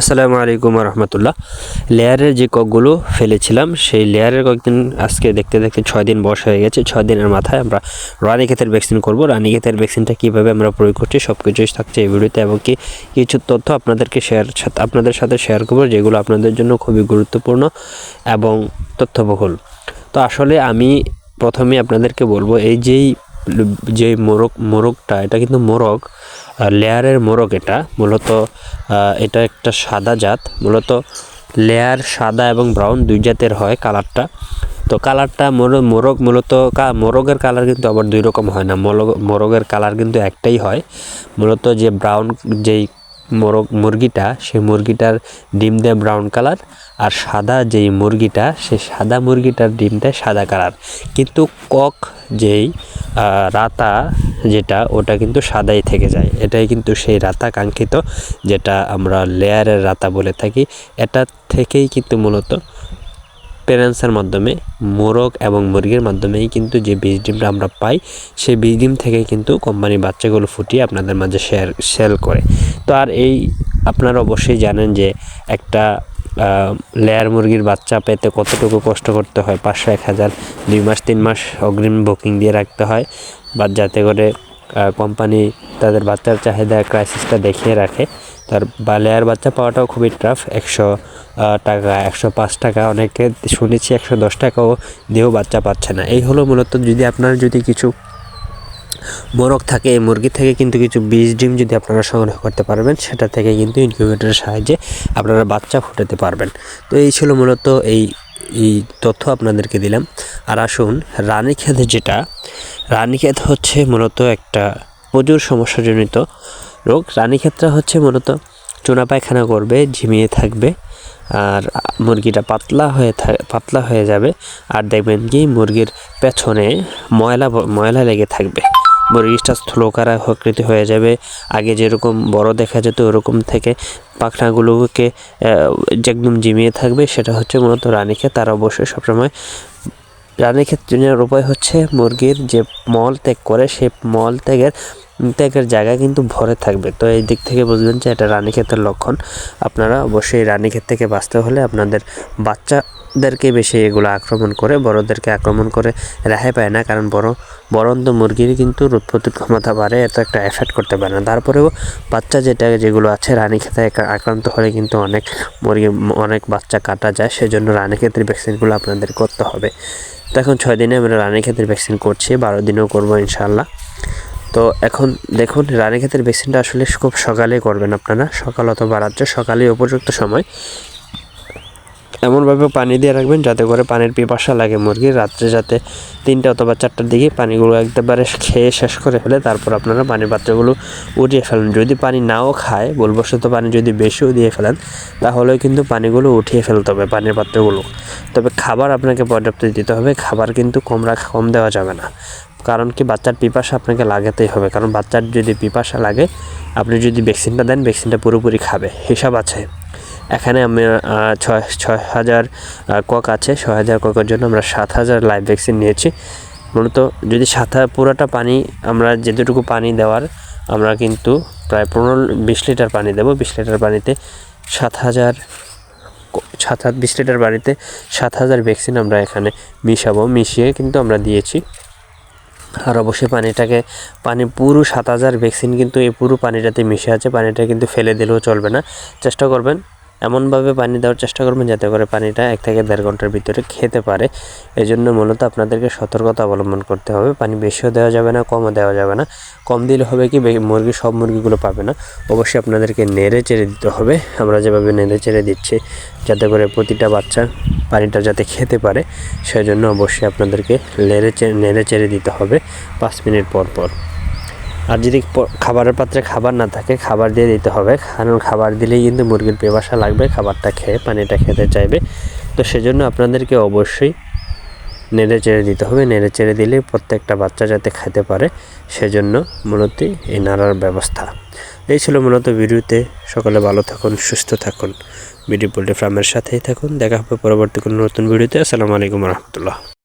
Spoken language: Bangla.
আসসালামু আলাইকুম রহমতুল্লাহ। লেয়ারের যে ককগুলো ফেলেছিলাম, সেই লেয়ারের কয়েকদিন আজকে দেখতে দেখতে ছয় দিন বয়স হয়ে গেছে, ছয় দিনের মাথায় আমরা রানীক্ষেতের ভ্যাকসিন করব। করব রানীক্ষেতের ভ্যাকসিনটা কীভাবে আমরা প্রয়োগ করছি সব কিছুই থাকছে এই ভিডিওতে এবং কি কিছু তথ্য আপনাদেরকে শেয়ার আপনাদের সাথে শেয়ার করব, যেগুলো আপনাদের জন্য খুবই গুরুত্বপূর্ণ এবং তথ্যবহুল। তো আসলে আমি প্রথমে আপনাদেরকে বলব, এই যেই যে মোরগ মোরগটা, এটা কিন্তু মোরগ। লেয়ারের মোরগ এটা। মূলত এটা একটা সাদা জাত। মূলত লেয়ার সাদা এবং ব্রাউন দুই জাতের হয় কালারটা। তো কালারটা মোরগ মূলত মোরগের কালার কিন্তু আবার দুই রকম হয় না। মোরগের কালার কিন্তু একটাই হয়। মূলত যে ব্রাউন, যেই মোরগ মুরগিটা, সেই মুরগিটার ডিম দেয় ব্রাউন কালার আর সাদা যেই মুরগিটা, সেই সাদা মুরগিটার ডিম দেয় সাদা কালার। কিন্তু কক যেই রাতা যেটা ওটা কিন্তু সাদাই থেকে যায়। এটাই কিন্তু সেই রাতা কাঙ্ক্ষিত, যেটা আমরা লেয়ারের রাতা বলে থাকি। এটা থেকেই কিন্তু মূলত প্যারেন্টসের মাধ্যমে, মোরগ এবং মুরগির মাধ্যমেই কিন্তু যে বীজ ডিমটা আমরা পাই, সেই বীজ ডিম থেকে কিন্তু কোম্পানি বাচ্চাগুলো ফুটিয়ে আপনাদের মাঝে শেয়ার সেল করে। তো আর এই আপনারা অবশ্যই জানেন যে একটা লেয়ার মুরগির বাচ্চা পেতে কতটুকু কষ্ট করতে হয়? পাঁচশো, এক হাজার, দুই মাস, তিন মাস অগ্রিম বুকিং দিয়ে রাখতে হয়। বা যাতে করে কোম্পানি তাদের বাচ্চার চাহিদা ক্রাইসিসটা দেখিয়ে রাখে। তার, বা লেয়ার বাচ্চা পাওয়াটাও খুবই টাফ একশো টাকা, একশো পাঁচ টাকা অনেকে শুনেছি একশো দশ টাকাও দিয়েও বাচ্চা পাচ্ছে না। এই হলো মূলত যদি আপনার যদি কিছু মোরগ থাকে, এই মুরগি থেকে কিন্তু কিছু বীজ, ডিম যদি আপনারা সংগ্রহ করতে পারবেন, সেটা থেকে কিন্তু ইনকিউবেটরের সাহায্যে আপনারা বাচ্চা ফুটাতে পারবেন। তো এই ছিল মূলত এই এই তথ্য আপনাদেরকে দিলাম। আর আসুন, রানীক্ষেত যেটা, রানীক্ষেত হচ্ছে মূলত একটা প্রচুর সমস্যাজনিত রোগ। রানীক্ষেতটা হচ্ছে মূলত চুনা পায়খানা করবে, ঝিমিয়ে থাকবে, আর মুরগিটা পাতলা হয়ে পাতলা হয়ে যাবে। আর দেখবেন কি, মুরগির পেছনে ময়লা ময়লা লেগে থাকবে। মুরগিটা স্থূলকার আকৃতি হয়ে যাবে। আগে যেরকম বড় দেখা যেত, ওরকম থেকে পাখনাগুলোকে একদম জিমিয়ে থাকবে, সেটা হচ্ছে মূলত রানীক্ষেত। তার অবশ্যই সবসময় রানীক্ষেত চেনার উপায় হচ্ছে মুরগির যে মল ত্যাগ করে, সেই মল ত্যাগের ত্যাগের জায়গা কিন্তু ভরে থাকবে। তো এই দিক থেকে বুঝবেন যে এটা রানী রানীক্ষেতের লক্ষণ। আপনারা অবশ্যই রানীক্ষেত থেকে বাঁচতে হলে আপনাদের বাচ্চাদেরকে বেশি এগুলো আক্রমণ করে, বড়দেরকে আক্রমণ করে রেহাই পায় না, কারণ বড় বরন্ত মুরগির কিন্তু রোধ ক্ষমতা বাড়ে, এত একটা এফেক্ট করতে পারে না। তারপরেও বাচ্চা যেটা, যেগুলো আছে রানীক্ষেতে আক্রান্ত হলে কিন্তু অনেক মুরগি, অনেক বাচ্চা কাটা যায়, সেজন্য রানীক্ষেতের ভ্যাকসিনগুলো আপনাদের করতে হবে। তো এখন ছয় দিনে আমরা রানীক্ষেতের ভ্যাকসিন করছি, বারো দিনেও করব ইনশাল্লাহ তো এখন দেখুন, রানী রানীক্ষেতের ভ্যাকসিনটা আসলে খুব সকালে করবেন আপনারা, সকাল অথবা রাত্রে সকালে উপযুক্ত সময়। এমনভাবে পানি দিয়ে রাখবেন যাতে করে পানির পিপাসা লাগে মুরগির। রাত্রে যাতে তিনটে অথবা চারটার দিকে পানিগুলো একবারে খেয়ে শেষ করে ফেলে, তারপর আপনারা পানির পাত্রগুলো উঠিয়ে ফেলেন। যদি পানি নাও খায়, ভুলবশত পানি যদি বেশিও দিয়ে ফেলেন, তাহলেও কিন্তু পানিগুলো উঠিয়ে ফেলতে হবে পানির পাত্রগুলো। তবে খাবার আপনাকে পর্যাপ্ত দিতে হবে, খাবার কিন্তু কম রাখা, কম দেওয়া যাবে না। কারণ কি বাচ্চার পিপাসা আপনাকে লাগাতেই হবে, কারণ বাচ্চার যদি পিপাসা লাগে, আপনি যদি ভ্যাকসিনটা দেন, ভ্যাকসিনটা পুরোপুরি খাবে। হিসাব আছে। এখানে আমি ছয় ছয় হাজার কক আছে। ছয় হাজার ককের জন্য আমরা সাত হাজার লাইভ ভ্যাকসিন নিয়েছি। মূলত যদি সাত পুরোটা পানি আমরা যেতটুকু পানি দেওয়ার, আমরা কিন্তু প্রায় পনেরো, বিশ লিটার পানি দেবো। বিশ লিটার পানিতে সাত হাজার সাত হাজার বিশ লিটার পানিতে সাত হাজার ভ্যাকসিন আমরা এখানে মিশাবো। মিশিয়ে কিন্তু আমরা দিয়েছি। আর অবশ্যই পানিটাকে, পানি পুরো সাত হাজার ভ্যাকসিন কিন্তু এই পুরো পানিটাতে মিশে আছে। পানিটা কিন্তু ফেলে দিলেও চলবে না। চেষ্টা করবেন এমনভাবে পানি দেওয়ার চেষ্টা করবেন যাতে করে পানিটা এক থেকে দেড় ঘণ্টার ভিতরে খেতে পারে। এই জন্য মূলত আপনাদেরকে সতর্কতা অবলম্বন করতে হবে। পানি বেশিও দেওয়া যাবে না, কমও দেওয়া যাবে না। কম দিলে হবে কি মুরগি, সব মুরগিগুলো পাবে না। অবশ্যই আপনাদেরকে নেড়ে চেড়ে দিতে হবে। আমরা যেভাবে নেড়ে চেড়ে দিচ্ছি, যাতে করে প্রতিটা বাচ্চা পানিটা যাতে খেতে পারে, সেজন্য অবশ্যই আপনাদেরকে নেড়ে চেড়ে নেড়ে চেড়ে দিতে হবে পাঁচ মিনিট পর পর। আর যদি খাবারের পাত্রে খাবার না থাকে, খাবার দিয়ে দিতে হবে। কারণ খাবার দিলেই কিন্তু মুরগির পেবাসা লাগবে, খাবারটা খেয়ে পানিটা খেতে চাইবে। তো সেজন্য আপনাদেরকে অবশ্যই নেড়ে চেড়ে দিতে হবে। নেড়ে চেড়ে দিলে প্রত্যেকটা বাচ্চা যাতে খেতে পারে, সেজন্য মূলত এই নাড়ার ব্যবস্থা। এই ছিল মূলত ভিডিওতে। সকলে ভালো থাকুন, সুস্থ থাকুন। বিডি পোল্ট্রি ফার্মের সাথেই থাকুন। দেখা হবে পরবর্তী কোনো নতুন ভিডিওতে। আসসালামু আলাইকুম রহমতুল্লাহ।